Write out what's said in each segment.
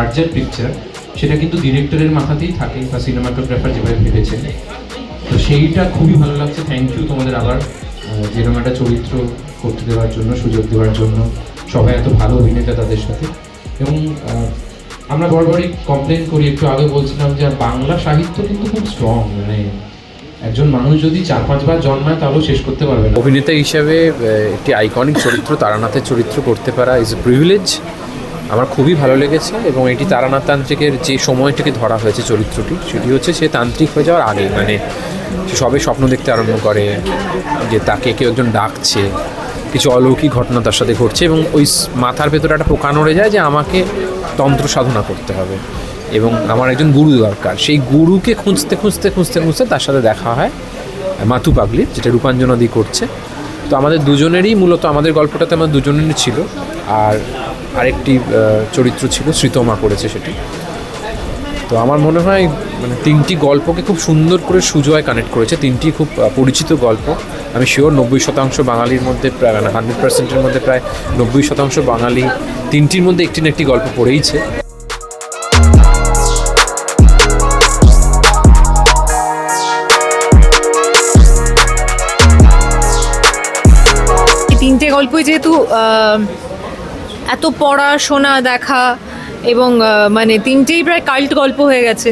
Larger picture সেটা কিন্তু ডিরেক্টরের মাথাতেই থাকে বা সিনেমাটোগ্রাফার যেভাবে ভেবেছেন। তো সেইটা খুবই ভালো লাগছে। থ্যাংক ইউ তোমাদের আবার যেরকম একটা চরিত্র করতে দেওয়ার জন্য, সুযোগ দেওয়ার জন্য। সবাই এত ভালো অভিনেতা তাদের সাথে। এবং আমরা বরাবরই কমপ্লেন করি, একটু আগে বলছিলাম যে বাংলা সাহিত্য কিন্তু খুব স্ট্রং মানে একজন মানুষ যদি চার পাঁচবার জন্মায় তাহলেও শেষ করতে পারবে অভিনেতা হিসাবে একটি আইকনিক চরিত্র, তারানাথের চরিত্র করতে পারা ইজ এ প্রিভিলেজ আমার খুবই ভালো লেগেছে এবং এটি তারানাথ তান্ত্রিকের যে সময়টাকে ধরা হয়েছে চরিত্রটি, সেটি হচ্ছে সে তান্ত্রিক হয়ে যাওয়ার আগে মানে সে সবে স্বপ্ন দেখতে আরম্ভ করে যে তাকে কেউ একজন ডাকছে, কিছু অলৌকিক ঘটনা তার সাথে ঘটছে এবং ওই মাথার ভেতরে একটা পোকা নড়ে যায় যে আমাকে তন্ত্র সাধনা করতে হবে এবং আমার একজন গুরু দরকার। সেই গুরুকে খুঁজতে খুঁজতে খুঁজতে খুঁজতে তার সাথে দেখা হয় মাথু পাগলি, যেটা রূপাঞ্জনাদি করছে। তো আমাদের দুজনেরই মূলত, আমাদের গল্পটাতে আমার দুজনেরই ছিল। আর আরেকটি চরিত্র ছিল, শ্রীতমা করেছে সেটি। তো আমার মনে হয় মানে তিনটি গল্পকে খুব সুন্দর করে সুজয় কানেক্ট করেছে। তিনটি খুব পরিচিত গল্প। আমি শিওর নব্বই শতাংশ বাঙালির মধ্যে প্রায় মানে হান্ড্রেড পার্সেন্টের মধ্যে প্রায় নব্বই শতাংশ বাঙালি তিনটির মধ্যে একটি না একটি গল্প পড়েইছে। তিনটে গল্পই যেহেতু এত পড়া শোনা দেখা এবং মানে তিনটেই প্রায় কাল্ট গল্প হয়ে গেছে।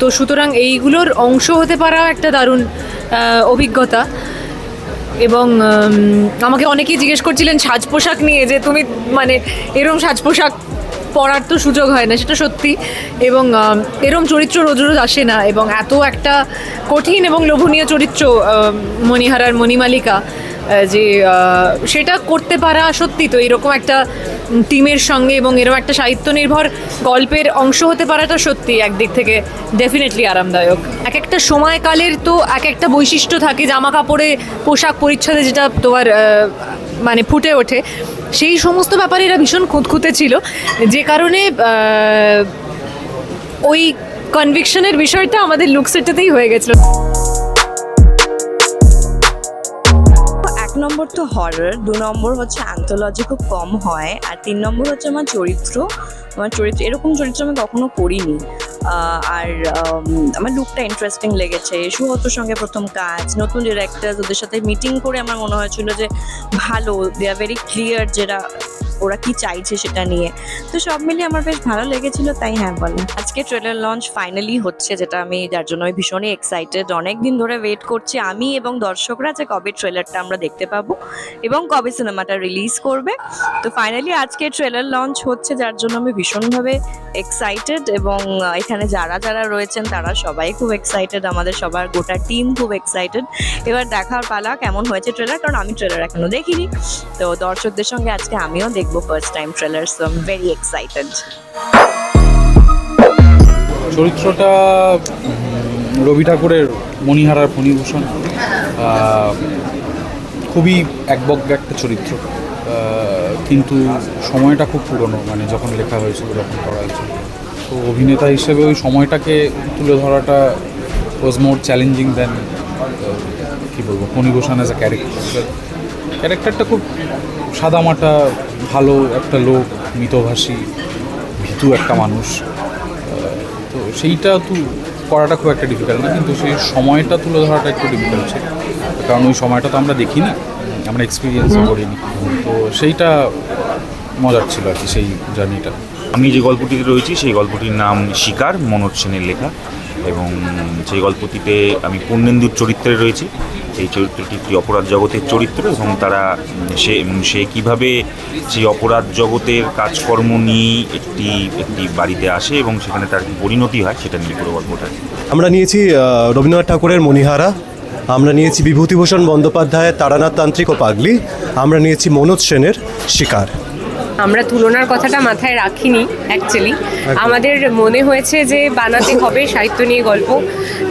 তো সুতরাং এইগুলোর অংশ হতে পারা একটা দারুণ অভিজ্ঞতা। এবং আমাকে অনেকেই জিজ্ঞেস করছিলেন সাজ পোশাক নিয়ে যে তুমি মানে এরম সাজ পোশাক পরার তো সুযোগ হয় না, সেটা সত্যি। এবং এরম চরিত্র রোজ রোজ আসে না। এবং এত একটা কঠিন এবং লোভনীয় চরিত্র মণিহারার মণিমালিকা যে সেটা করতে পারা সত্যি তো এরকম একটা টিমের সঙ্গে এবং এরকম একটা সাহিত্য নির্ভর গল্পের অংশ হতে পারাটা সত্যি একদিক থেকে ডেফিনেটলি আরামদায়ক। এক একটা সময়কালের তো এক একটা বৈশিষ্ট্য থাকে জামা কাপড়ে পোশাক পরিচ্ছদে যেটা তোমার মানে ফুটে ওঠে, সেই সমস্ত ব্যাপারে এরা ভীষণ খুঁতখুঁতে ছিল। যে কারণে ওই কনভিকশনের বিষয়টা আমাদের লুক সেটাতেই হয়ে গেছিল। নম্বর তো হরর দু নম্বর হচ্ছে অ্যান্থোলজি খুব কম হয়, আর তিন নম্বর হচ্ছে আমার চরিত্র আমার চরিত্র, এরকম চরিত্র আমি কখনো করিনি। আর আমার লুকটা ইন্টারেস্টিং লেগেছে, সুহতর সঙ্গে প্রথম কাজ, নতুন ডিরেক্টর ওদের সাথে মিটিং করে আমার মনে হয়েছিল যে ভালো দে আর ভেরি ক্লিয়ার যেটা ওরা কি চাইছে সেটা নিয়ে। তো সব মিলিয়ে আমার বেশ ভালো লেগেছিল, তাই হ্যাঁ বলে। আজকে ট্রেলার লঞ্চ ফাইনালি হচ্ছে, যেটা আমি যার জন্য আমি ভীষণই এক্সাইটেড অনেক দিন ধরে ওয়েট করছি আমি এবং দর্শকরা যে কবে ট্রেলারটা আমরা দেখতে পাবো এবং কবে সিনেমাটা রিলিজ করবে। তো ফাইনালি আজকে ট্রেলার লঞ্চ হচ্ছে, যার জন্য আমি ভীষণভাবে এক্সাইটেড এবং এখানে যারা যারা রয়েছেন তারা সবাই খুব এক্সাইটেড আমাদের সবার গোটা টিম খুব এক্সাইটেড এবার দেখার পালা কেমন হয়েছে ট্রেলার কারণ আমি ট্রেলার এখনও দেখিনি। তো দর্শকদের সঙ্গে আজকে আমিও দেখব first time trailer so I very excited চরিত্রটা রবি ঠাকুরের মণিহারার ফণিভূষণ খুবই একবজ্ঞ একটা চরিত্র কিন্তু সময়টা খুব পুরনো মানে যখন লেখা হয়েছিল, যখন করা হয়েছিল। তো অভিনেতা হিসেবে ওই সময়টাকে তুলে ধরাটা ওয়াজ মোর চ্যালেঞ্জিং দেন কী বলব ফণিভূষণ অ্যাজ আ ক্যারেক্টার ক্যারেক্টারটা খুব সাদামাটা ভালো একটা লোক মিতভাষী ভীতু একটা মানুষ। তো সেইটা তো করাটা খুব একটা ডিফিকাল্ট না কিন্তু সেই সময়টা তুলে ধরাটা একটু ডিফিকাল্ট ছিল। কারণ ওই সময়টা তো আমরা দেখিনি আমরা এক্সপিরিয়েন্সও করিনি। তো সেইটা মজার ছিল আর কি সেই জার্নিটা। আমি যে গল্পটিতে রয়েছি সেই গল্পটির নাম শিকার মনোজ সেনের লেখা। এবং সেই গল্পটিতে আমি পূর্ণেন্দুর চরিত্রে রয়েছি এই চরিত্রটি একটি অপরাধ জগতের চরিত্র এবং তারা, সে সে কীভাবে সেই অপরাধ জগতের কাজকর্ম নিয়ে একটি একটি বাড়িতে আসে এবং সেখানে তার পরিণতি হয়, সেটা নিয়ে পুরো গল্পটা। আমরা নিয়েছি রবীন্দ্রনাথ ঠাকুরের মণিহারা, আমরা নিয়েছি বিভূতিভূষণ বন্দ্যোপাধ্যায়ের তারানাথ তান্ত্রিক ও পাগলি, আমরা নিয়েছি মনোজ সেনের শিকার। আমরা তুলনার কথাটা মাথায় রাখিনি অ্যাকচুয়ালি আমাদের মনে হয়েছে যে বানাতে হবে সাহিত্য নিয়ে গল্প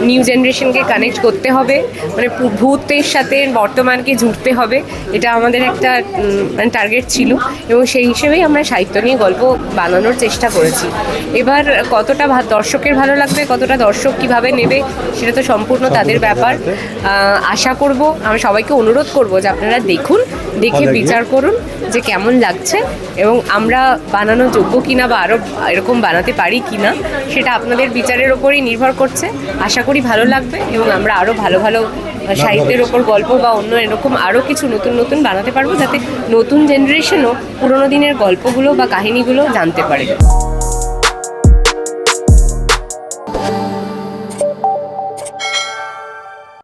নিউ জেনারেশনকে কানেক্ট করতে হবে মানে ভূতের সাথে বর্তমানকে জুড়তে হবে এটা আমাদের একটা মানে টার্গেট ছিল এবং সেই হিসেবেই আমরা সাহিত্য নিয়ে গল্প বানানোর চেষ্টা করেছি। এবার কতটা ভা- দর্শকের ভালো লাগবে কতটা দর্শক কীভাবে নেবে সেটা তো সম্পূর্ণ তাদের ব্যাপার। আশা করব আমি সবাইকে অনুরোধ করব যে আপনারা দেখুন দেখে বিচার করুন যে কেমন লাগছে। এবং আমরা বানানো যোগ্য কিনা বা আরও এরকম বানাতে পারি কিনা সেটা আপনাদের বিচারের ওপরেই নির্ভর করছে। আশা করি ভালো লাগবে এবং আমরা আরও ভালো ভালো সাহিত্যের ওপর গল্প বা অন্য এরকম আরও কিছু নতুন নতুন বানাতে পারব যাতে নতুন জেনারেশনও পুরোনো দিনের গল্পগুলো বা কাহিনীগুলো জানতে পারে।